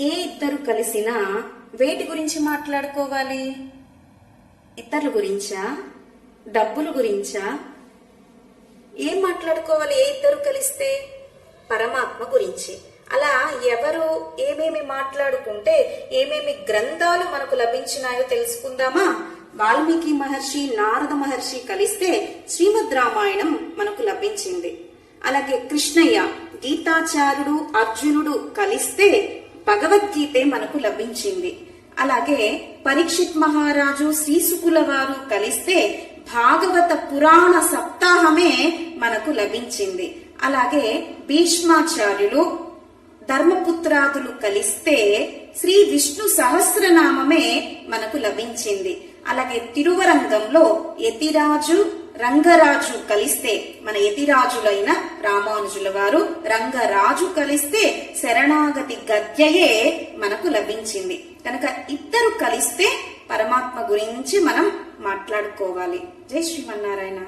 ఏ ఇద్దరు కలిసినా వేటి గురించి మాట్లాడుకోవాలి? ఇతరుల గురించా? డబ్బుల గురించా? ఏం మాట్లాడుకోవాలి ఏ ఇద్దరు కలిస్తే? పరమాత్మ గురించి. అలా ఎవరు ఏమేమి మాట్లాడుకుంటే ఏమేమి గ్రంథాలు మనకు లభించినాయో తెలుసుకుందామా? వాల్మీకి మహర్షి నారద మహర్షి కలిస్తే శ్రీమద్ రామాయణం మనకు లభించింది. అలాగే కృష్ణయ్య గీతాచార్యుడు అర్జునుడు కలిస్తే భగవద్గీతే మనకు లభించింది. అలాగే పరీక్షిత్ మహారాజు శ్రీసుకుల వారు కలిస్తే భాగవత పురాణ సప్తాహమే మనకు లభించింది. అలాగే భీష్మాచార్యులు ధర్మపుత్రాదులు కలిస్తే శ్రీ విష్ణు సహస్రనామమే మనకు లభించింది. అలాగే తిరువరంగంలో యతిరాజు రంగరాజు కలిస్తే మన యతిరాజులైన రామానుజుల వారు రంగరాజు కలిస్తే శరణాగతి గద్యయే మనకు లభించింది. కనుక ఇద్దరు కలిస్తే పరమాత్మ గురించి మనం మాట్లాడుకోవాలి. జై శ్రీమన్నారాయణ.